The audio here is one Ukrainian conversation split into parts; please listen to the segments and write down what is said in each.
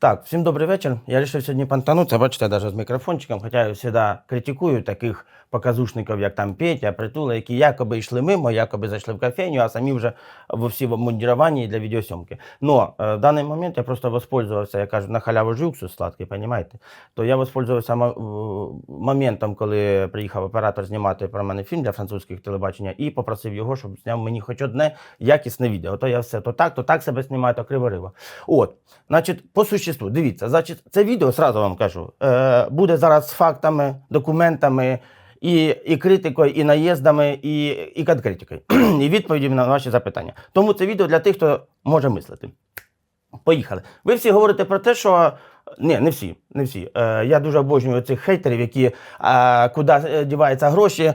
Так, всім добрий вечір. Я вирішив сьогодні понтануться, бачите, навіть з мікрофончиком, хоча я завжди критикую таких показушників, як там Петя, Притула, які якоби йшли мимо, якоби зайшли в кофейню, а самі вже во всі в обмундіруванні для відеосйомки. Но е, в даний момент я просто воспользувався, я кажу, на халяву ж сладкий, розумієте? То я воспользувався моментом, коли приїхав оператор знімати про мене фільм для французьких телебачення, і попросив його, щоб зняв мені хоч одне якісне відео. То я все то так, то так себе знімаю, то криво-риво. От, значить, по существу, дивіться, значить, це відео, сразу вам кажу, е, буде зараз з фактами, документами. І, і критикою, і наїздами, і, і конкретикою, і відповіді на ваші запитання. Тому це відео для тих, хто може мислити. Поїхали. Ви всі говорите про те, що. Ні, не всі, не всі. Е, я дуже обожнюю цих хейтерів, які е, куди е, діваються гроші. Е,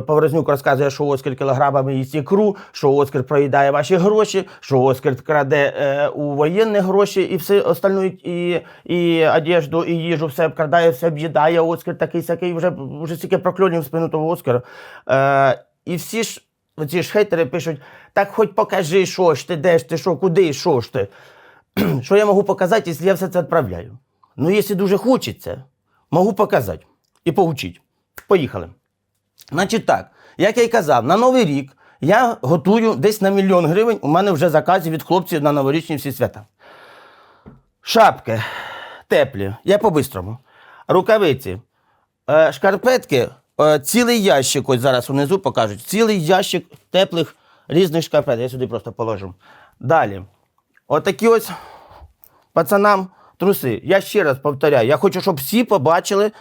Поворознюк розказує, що Оскар кілограмами їсть ікру, що Оскар проїдає ваші гроші, що Оскар краде е, у воєнних гроші і все остальне, і, і одежду, і їжу, все обкрадає, все об'їдає. Оскар такий сякий, вже, вже стільки прокльонів спину того Оскара. Е, і всі ж ці ж хейтери пишуть: так хоч покажи, що ж ти, де ж ти, що, куди, що ж ти. Що я можу показати, якщо я все це відправляю? Ну, якщо дуже хочеться, можу показати і поучити. Поїхали. Значить так, як я й казав, на Новий рік я готую десь на мільйон гривень. У мене вже закази від хлопців на новорічні всі свята. Шапки теплі, я по-бистрому. Рукавиці, е, шкарпетки, е, цілий ящик, ось зараз внизу покажуть, цілий ящик теплих різних шкарпет. Я сюди просто положу. Далі. Отакі ось пацанам труси. Я ще раз повторяю, я хочу, щоб всі побачили.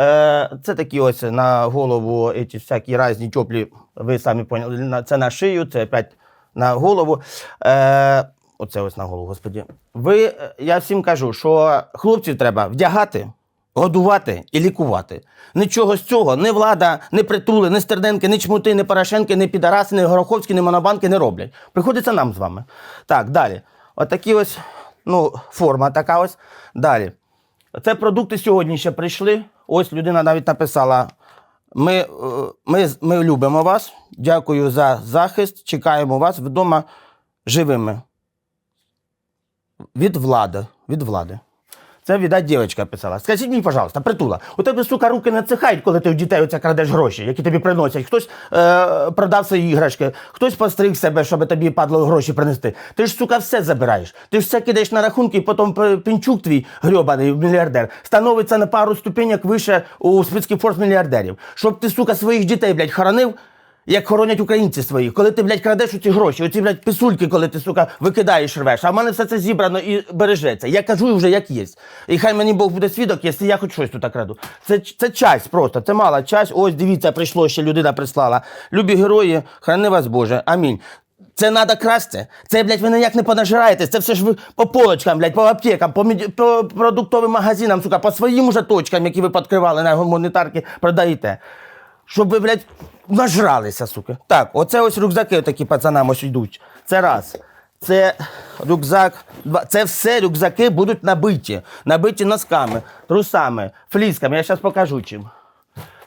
Е, це такі ось на голову ці всякі різні теплі, ви самі поняли, це на шию, це опять на голову. Е, оце ось на голову, господі. Ви, е, я всім кажу, що хлопців треба вдягати, годувати і лікувати. Нічого з цього, ні влада, ні притули, ні Стерненки, ні Чмути, ні Порошенки, ні Підараси, ні Гороховські, ні Монобанки не роблять. Приходиться нам з вами. Так, далі. Отакі ось, ну, форма така ось. Далі. Це продукти сьогодні ще прийшли. Ось людина навіть написала: ми, е, ми, ми любимо вас, дякую за захист, чекаємо вас вдома живими. Від влади. Від влади. Це, віддать, дівчинка писала. Скажіть мені, пожалуйста, притула, у тебе, сука, руки не цихають, коли ти у дітей оце крадеш гроші, які тобі приносять. Хтось е, продав свої іграшки, хтось постриг себе, щоб тобі падло гроші принести. Ти ж, сука, все забираєш. Ти ж все кидаєш на рахунки, і потім пінчук твій грьобаний мільярдер становиться на пару ступенек вище у списки форс мільярдерів. Щоб ти, сука, своїх дітей, блядь, хоронив. Як хоронять українці свої, коли ти, блядь, крадеш оці гроші, оці, блядь, писульки, коли ти, сука, викидаєш, рвеш. А в мене все це зібрано і бережеться. Я кажу вже, як є. І хай мені Бог буде свідок, якщо я хоч щось тут краду. Це, це часть просто, це мала часть. Ось дивіться, прийшло, ще людина прислала. Любі герої, храни вас Боже. Амінь. Це треба красти. Це, блядь, ви ніяк не понажираєтесь. Це все ж ви по полочкам, блядь, по аптекам, по, меді- по продуктовим магазинам, сука, по своїм уже точкам, які ви підкривали на гуманітарки, продаєте. Щоб ви, блядь, нажралися, сука. Так, оце ось рюкзаки такі пацанам ось йдуть. Це раз. Це рюкзак. Це все рюкзаки будуть набиті. Набиті носками, трусами, флісками. Я зараз покажу чим.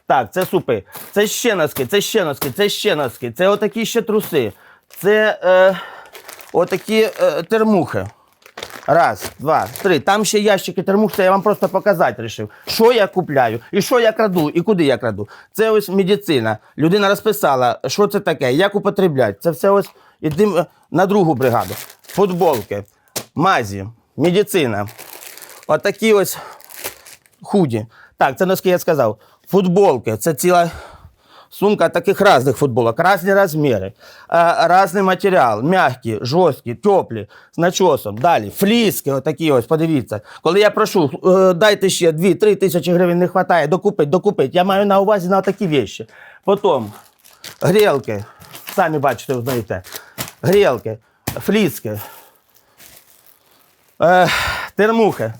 Так, це супи. Це ще носки, це ще носки, це ще носки. Це отакі ще труси. Це е, отакі е, термухи. Раз, два, три. Там ще ящики термух, це я вам просто показати вирішив. Що я купляю, і що я краду, і куди я краду. Це ось медицина. Людина розписала, що це таке, як употребляти. Це все ось ідемо на другу бригаду. Футболки, мазі, медицина. Отакі ось худі. Так, це носки я сказав. Футболки, це ціла сумка таких різних футболок, різні розміри, е, різний матеріал, м'які, жорсткі, теплі, з начосом. Далі, фліски, отакі ось, подивіться. Коли я прошу, е, дайте ще 2-3 тисячі гривень не вистачає, докупить, докупить. Я маю на увазі на такі вещі. Потім грілки, самі бачите, знаєте, грілки, фліски, е, термухи.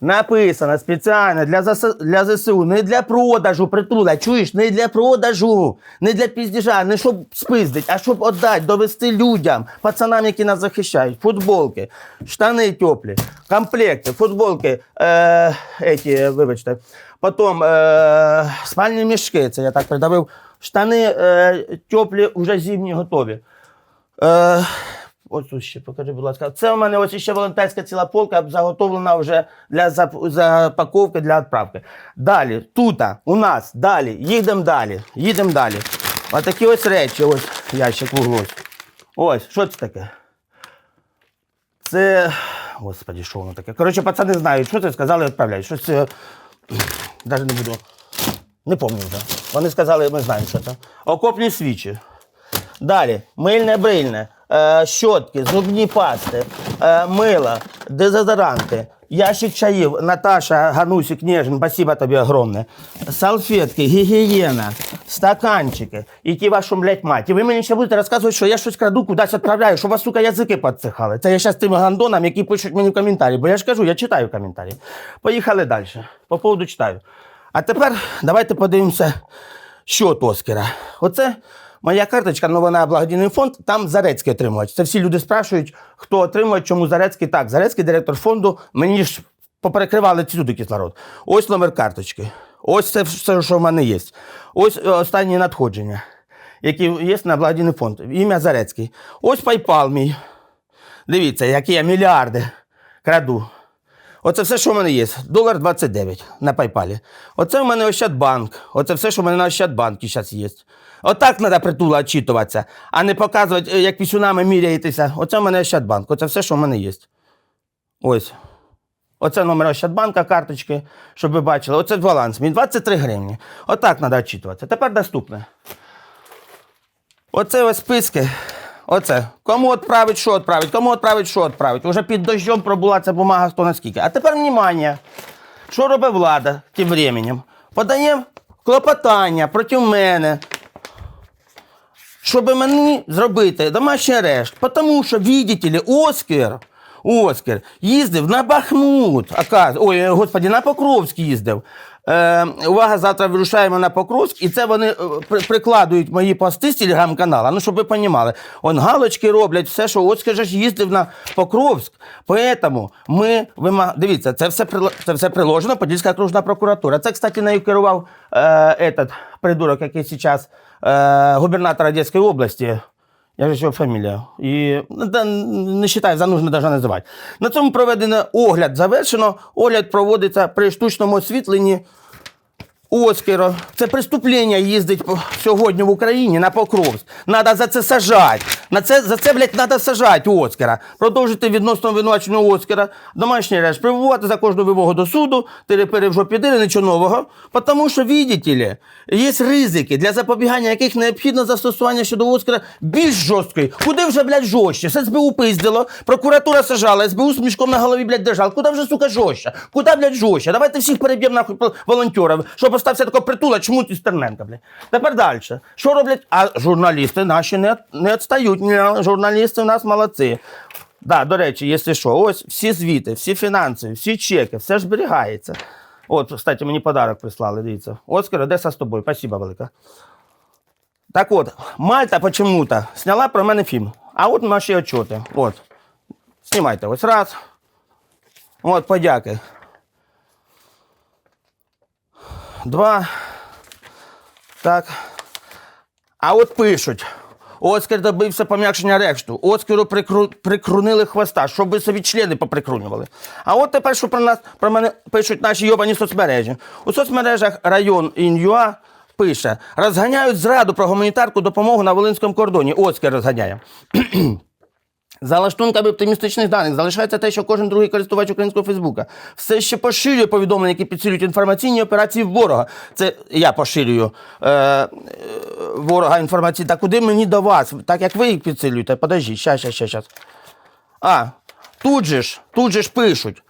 Написано спеціально для, ЗС... для ЗСУ, не для продажу, притула. Чуєш, не для продажу, не для піздіжа, не щоб спиздить, а щоб віддати, довести людям, пацанам, які нас захищають. Футболки, штани теплі, комплекти, футболки, е, еті, вибачте. Потім е, спальні мішки, це я так придавив. Штани е, теплі, вже зимні готові. Е, ось тут ще покажи, будь ласка. Це у мене ось ще волонтерська ціла полка, заготовлена вже для зап- запаковки, для відправки. Далі, тут у нас, далі, їдемо далі, їдемо далі. Ось такі ось речі, ось ящик в. Ось, що це таке? Це. Господи, що воно таке? Коротше, пацани знають, що це сказали, відправляють. Щось це. Навіть не буду. Не пам'ятаю вже. Вони сказали, ми знаємо, що це. Окопні свічі. Далі, мильне брильне, щотки, зубні пасти, е, мило, дезодоранти, ящик чаїв, Наташа, Ганусик, Нежин, спасибо тобі огромне. Салфетки, гігієна, стаканчики, і ті вашу, блядь, мать. І ви мені ще будете розказувати, що я щось краду, кудись відправляю, що у вас, сука, язики підсихали. Це я зараз тим гандонам, які пишуть мені в коментарі, бо я ж кажу, я читаю коментарі. Поїхали далі. По поводу читаю. А тепер давайте подивимося, що от Оскара. Оце моя карточка, ну вона благодійний фонд, там Зарецький отримувач. Це всі люди спрашують, хто отримує, чому Зарецький. Так, Зарецький директор фонду, мені ж поперекривали всюди кислород. Ось номер карточки. Ось це все, що в мене є. Ось е, останні надходження, які є на благодійний фонд. Ім'я Зарецький. Ось PayPal мій. Дивіться, які я мільярди краду. Оце все, що в мене є. Долар 29 на пайпалі. Оце в мене Ощадбанк. Оце все, що в мене на Ощадбанкі зараз є. Отак треба притула відчитуватися, а не показувати, е, як пісюнами міряєтеся. Оце в мене Ощадбанк. Оце все, що в мене є. Ось. Оце номер Ощадбанка, карточки, щоб ви бачили. Оце баланс. Мій 23 гривні. Отак треба відчитуватися. Тепер наступне. Оце ось списки. Оце. Кому відправить, що відправить, кому відправить, що відправить. Уже під дощом пробула ця бумага хто наскільки. А тепер внимання. Що робить влада тим временем? Подає клопотання проти мене, щоб мені зробити домашній арешт. Тому що, видите ли, Оскар, Оскар їздив на Бахмут. Ой, господі, на Покровськ їздив. Е, увага, завтра вирушаємо на Покровськ, і це вони е, при- прикладують мої пости з телеграм-канала. Ну, щоб ви розуміли. Он галочки роблять, все, що Оскар же ж їздив на Покровськ. Поэтому ми вимаг... Дивіться, це все, це все приложено, Подільська окружна прокуратура. Це, кстати, нею керував е, этот придурок, який зараз е, губернатор Одеської області. Я же фамілія. І ну, не вважаю, за нужно навіть називати. На цьому проведено огляд завершено. Огляд проводиться при штучному освітленні Оскара. Це преступлення їздить сьогодні в Україні на Покровськ. Надо за це сажати. На це, за це, блядь, треба сажати Оскара. Продовжити відносно обвинуваченого Оскара домашній арешт. Прибувати за кожну вимогу до суду, тирепери в жопі нічого нового. Тому що, видите ли, є ризики, для запобігання яких необхідно застосування щодо Оскара більш жорсткої. Куди вже, блядь, жорстче? Це СБУ пиздило, прокуратура сажала, СБУ з мішком на голові, блядь, держав. Куди вже, сука, жорстче? Куди, блядь, жорстче? Давайте всіх переб'ємо нахуй волонтерів, щоб остався такого притула, чому ти Стерненка, блядь. Тепер далі. Що роблять? А журналісти наші не, не відстають. Ні, журналісти у нас молодці. Да, до речі, якщо що, ось всі звіти, всі фінанси, всі чеки, все ж зберігається. От, кстати, мені подарок прислали, дивіться. Оскар, Одеса з тобою, спасибо велике. Так от, Мальта почему-то сняла про мене фільм. А от наші отчоти. От. Знімайте ось раз. От, подяки. Два. Так. А от пишуть. Оскар добився пом'якшення арешту. Оскару прикру... прикрунили хвоста, щоб собі члени поприкрунювали. А от тепер, що про нас про мене пишуть наші йобані соцмережі. У соцмережах район Ін'юа пише: розганяють зраду про гуманітарку допомогу на Волинському кордоні. Оскар розганяє. За лаштунками оптимістичних даних залишається те, що кожен другий користувач українського Фейсбука все ще поширює повідомлення, які підсилюють інформаційні операції ворога. Це я поширюю е, е, ворога інформації. Та куди мені до вас? Так як ви їх підсилюєте? Подождіть, щас, щас, щас, щас. А, тут же ж, тут же ж пишуть.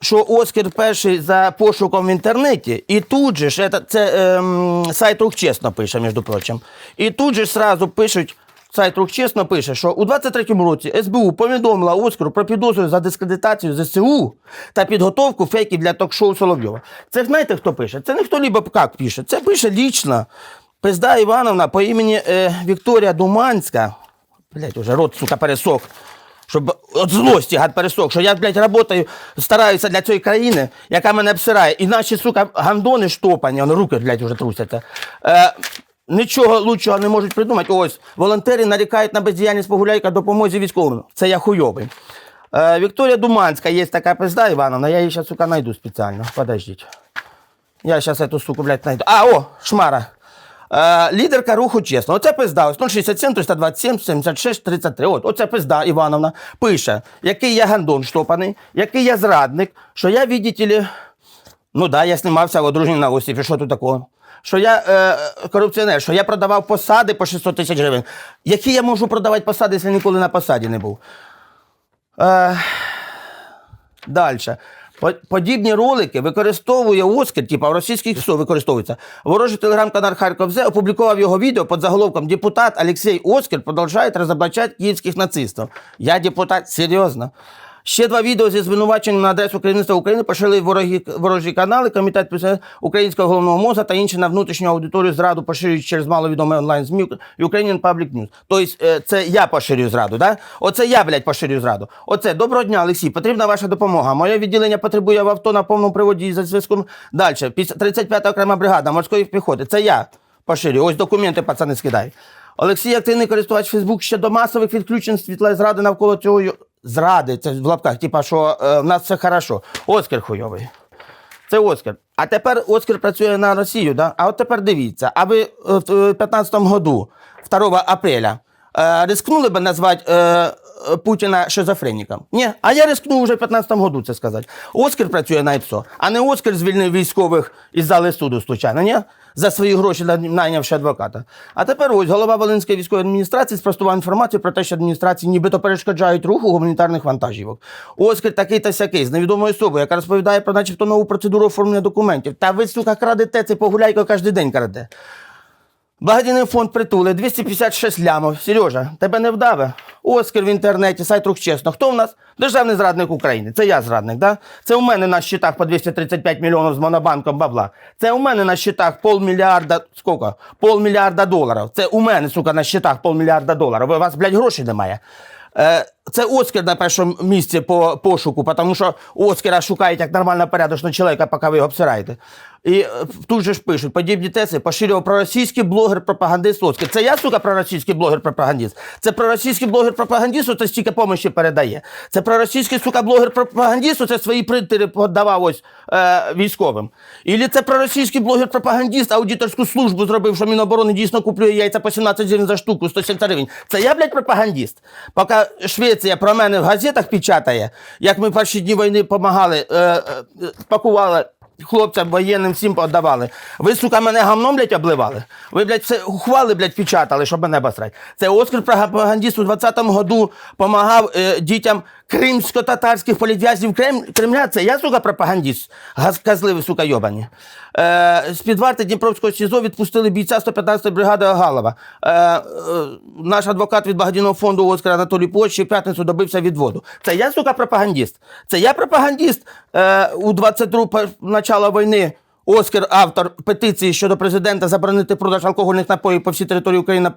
Що Оскар перший за пошуком в інтернеті, і тут же ж це, це ем, сайт рух чесно пише, між прочим. І тут же ж сразу пишуть. Сайт рух чесно пише, що у 23-му році СБУ повідомила Оскару про підозру за дискредитацію ЗСУ та підготовку фейків для ток-шоу Соловйова. Це знаєте, хто пише? Це не хто либо як пише. Це пише лічно Пизда Івановна по імені е, Вікторія Думанська. Блять, уже рот, сука, пересох. Щоб от злості гад пересох, що я, блядь, работаю, стараюся для цієї країни, яка мене обсирає. І наші, сука, гандони штопані, вони руки, блядь, вже трусяться. Е, нічого лучшого не можуть придумати. Ось волонтери нарікають на бездіяльність погуляйка допомозі військовим. Це я хуйовий. Е, Вікторія Думанська, є така пизда Івановна, я її зараз, сука, знайду спеціально. Подождіть. Я зараз эту суку, блядь, знайду. А, о, шмара. Е, лідерка руху чесно. Оце пизда. Ось 067 327 76 33. От, оце пизда Івановна пише, який я гандон штопаний, який я зрадник, що я, видите ли, ну да, я знімався в одруженні на осіпі, що тут такого? Що я е, корупціонер, що я продавав посади по 600 тисяч гривень. Які я можу продавати посади, якщо ніколи на посаді не був? Е, Далі. Подібні ролики використовує Оскар, типа в російських СО використовується. Ворожий телеграм-канал Харков Зе опублікував його відео під заголовком Депутат Олексій Оскар продовжує розоблачати київських нацистів. Я депутат, серйозно. Ще два відео зі звинуваченням на адресу керівництва України поширили ворогі, ворожі канали, комітет українського головного мозга та інші на внутрішню аудиторію зраду поширюють через маловідомий онлайн ЗМІ Ukrainian Public News. Тобто е, це я поширюю зраду, да? Оце я, блядь, поширюю зраду. Оце доброго дня, Олексій. Потрібна ваша допомога. Моє відділення потребує в авто на повному приводі за зв'язком. Далі. 35-та окрема бригада морської піхоти. Це я поширюю. Ось документи, пацани, скидай. Олексій активний користувач Фейсбук ще до масових відключень світла зради навколо цього зради. Це в лапках, типа, що е, в нас все хорошо. Оскар хуйовий. Це Оскар. А тепер Оскар працює на Росію, да? А от тепер дивіться, а ви е, в 2015 году, 2 апреля, рискнули би назвати е, е, Путіна шизофреніком? Ні, а я рискну вже в 15 году це сказати. Оскар працює на ІПСО, а не Оскар звільнив військових із зали суду, случайно, ні? За свої гроші найнявши адвоката. А тепер ось голова Волинської військової адміністрації спростував інформацію про те, що адміністрації нібито перешкоджають руху гуманітарних вантажівок. Оскар такий та сякий з невідомою особою, яка розповідає про начебто нову процедуру оформлення документів. Та ви, сука, крадете це погуляйко кожен день краде. Благодійний фонд притули 256 лямов. Сережа, тебе не вдаве? Оскар в інтернеті, сайт рух чесно. Хто в нас? Державний зрадник України. Це я зрадник, да? Це у мене на щитах по 235 мільйонів з монобанком бабла. Це у мене на щитах полмільярда, скільки? Полмільярда доларів. Це у мене, сука, на щитах полмільярда доларів. У вас, блядь, грошей немає. Е, Це Оскар на першому місці по пошуку, тому що Оскара шукають як нормально порядочного чоловіка, поки ви його обсираєте. І е, тут же ж пишуть, подібні тези поширював проросійський блогер-пропагандист Оскар. Це я, сука, проросійський блогер-пропагандист. Це проросійський блогер-пропагандист, це стільки помощі передає. Це проросійський, сука, блогер-пропагандист, це свої принтери подавав ось е, військовим. Ілі це проросійський блогер-пропагандист, аудиторську службу зробив, що Міноборони дійсно куплює яйця по 17 гривень за штуку, 170 гривень. Це я, блядь, пропагандист. Поки Швеція про мене в газетах печатає, як ми перші дні війни допомагали, е, е, пакували хлопцям воєнним всім подавали. Ви, сука, мене гамном, блядь, обливали. Ви, блядь, все ухвали, блядь, печатали, щоб мене басрать. Це Оскар пропагандист у 20-му году помагав е, дітям кримсько-татарських політв'язнів Крем... Кремля. Це я, сука, пропагандист. Газ... Сука, йобані. Е, з-під варти Дніпровського СІЗО відпустили бійця 115-ї бригади Галова. Е, е, наш адвокат від благодійного фонду Оскар Анатолій ще в п'ятницю добився відводу. Це я, сука, пропагандист. Це я пропагандист е, у 22 по- начала війни. Оскар, автор петиції щодо президента заборонити продаж алкогольних напоїв по всій території України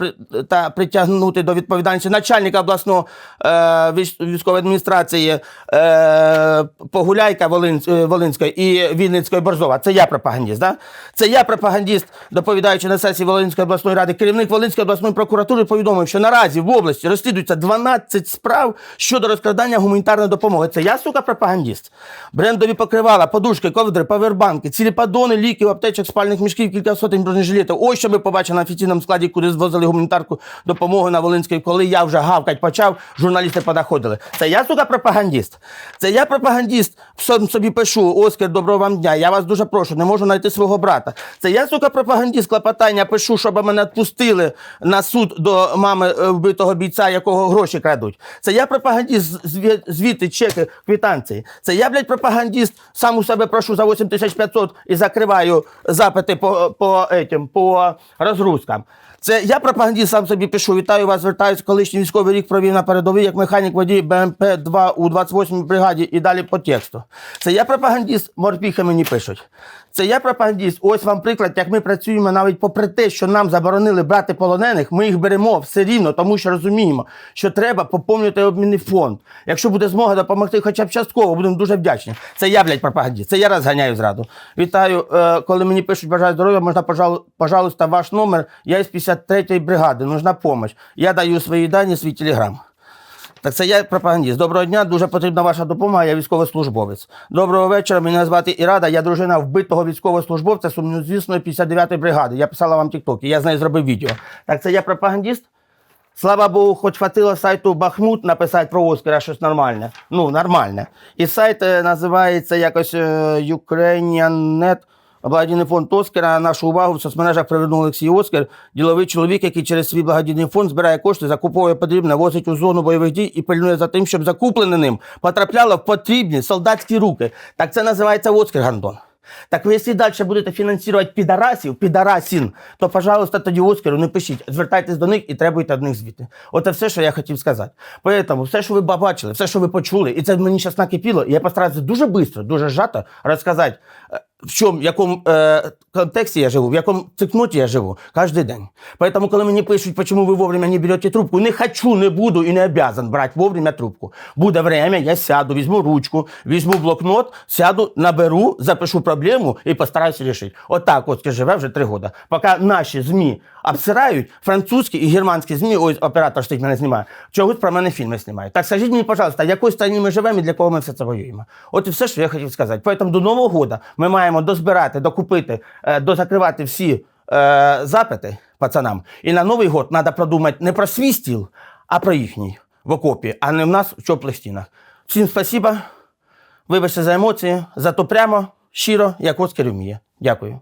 та притягнути до відповідальності начальника обласного е, військової адміністрації е, Погуляйка Волин, е, Волинської і Вінницької Борзова. Це я пропагандист, да? Це я пропагандист, доповідаючи на сесії Волинської обласної ради. Керівник Волинської обласної прокуратури повідомив, що наразі в області розслідується 12 справ щодо розкрадання гуманітарної допомоги. Це я, сука, пропагандист. Брендові покривала, подушки, ковдри, павербанки, цілі падони, ліків, аптечок, спальних мішків, кілька сотень бронежилетів. Ось що ми побачили на офіційному складі, куди звозили гуманітарку допомоги на Волинській. Коли я вже гавкать почав, журналісти понаходили. Це я, сука, пропагандист. Це я пропагандист. Сам собі пишу, Оскар, доброго вам дня. Я вас дуже прошу, не можу знайти свого брата. Це я, сука, пропагандист, клопотання пишу, щоб мене відпустили на суд до мами е, вбитого бійця, якого гроші крадуть. Це я пропагандист, зві- звіти, чеки, квитанції. Це я, блядь, пропагандист, сам у себе прошу за 8500 і закриваю запити по, по, этим, по розгрузкам. Це я пропагандіст сам собі пишу. Вітаю вас, звертаюся. Колишній військовий рік провів на передовій як механік водій БМП-2 у 28-й бригаді і далі по тексту. Це я пропагандіст, морпіхи мені пишуть. Це я пропагандіст. Ось вам приклад, як ми працюємо навіть попри те, що нам заборонили брати полонених, ми їх беремо все рівно, тому що розуміємо, що треба поповнювати обмінний фонд. Якщо буде змога допомогти хоча б частково, будемо дуже вдячні. Це я, блядь, пропагандіст. Це я розганяю зраду. Вітаю, е, коли мені пишуть бажаю здоров'я, можна, пожалуй, пожалуйста, ваш номер. Я із 53-ї бригади, нужна допомога. Я даю свої дані, свій телеграм. Так це я пропагандіст. Доброго дня, дуже потрібна ваша допомога. Я військовослужбовець. Доброго вечора. Мене звати Ірада. Я дружина вбитого військовослужбовця сумнозвісної 59-ї бригади. Я писала вам тіктоки. Я з нею зробив відео. Так це я пропагандіст. Слава Богу, хоч хватило сайту Бахмут написати про Оскара щось нормальне. Ну, нормальне. І сайт е, називається якось е, Ukrainian.net. Благодійний фонд Оскара. Нашу увагу в соцмережах привернув Олексій Оскар, діловий чоловік, який через свій благодійний фонд збирає кошти, закуповує потрібне, возить у зону бойових дій і пильнує за тим, щоб закуплене ним потрапляло в потрібні солдатські руки. Так це називається Оскар Гандон. Так ви, якщо далі будете фінансувати підарасів, підарасін, то, пожалуйста, тоді Оскару не пишіть. Звертайтесь до них і требуйте від них звіти. От це все, що я хотів сказати. Поэтому все, що ви бачили, все, що ви почули, і це мені зараз накипіло, і я постараюся дуже швидко, дуже зжато розказати, е, в чому, в якому е, контексті я живу, в якому цикнуті я живу кожен день. Поэтому, коли мені пишуть, чому ви вовремя не берете трубку, не хочу, не буду і не обязан брати вовремя трубку. Буде время, я сяду, візьму ручку, візьму блокнот, сяду, наберу, запишу проблему і решить. От Отак от я живе вже три роки. Поки наші ЗМІ обсирають, французькі і германські ЗМІ, ось оператор стоїть мене знімає, чогось про мене фільми знімають. Так скажіть мені, пожалуйста, в якій країні ми живемо і для кого ми все це воюємо? От і все, що я хотів сказати. Поэтому до Нового року ми маємо дозбирати, докупити, е, дозакривати всі е, запити пацанам. І на Новий год треба продумати не про свій стіл, а про їхній в окопі, а не в нас в теплих стінах. Всім спасибо. Вибачте за емоції, зато прямо, щиро, як Оскар вміє. Дякую.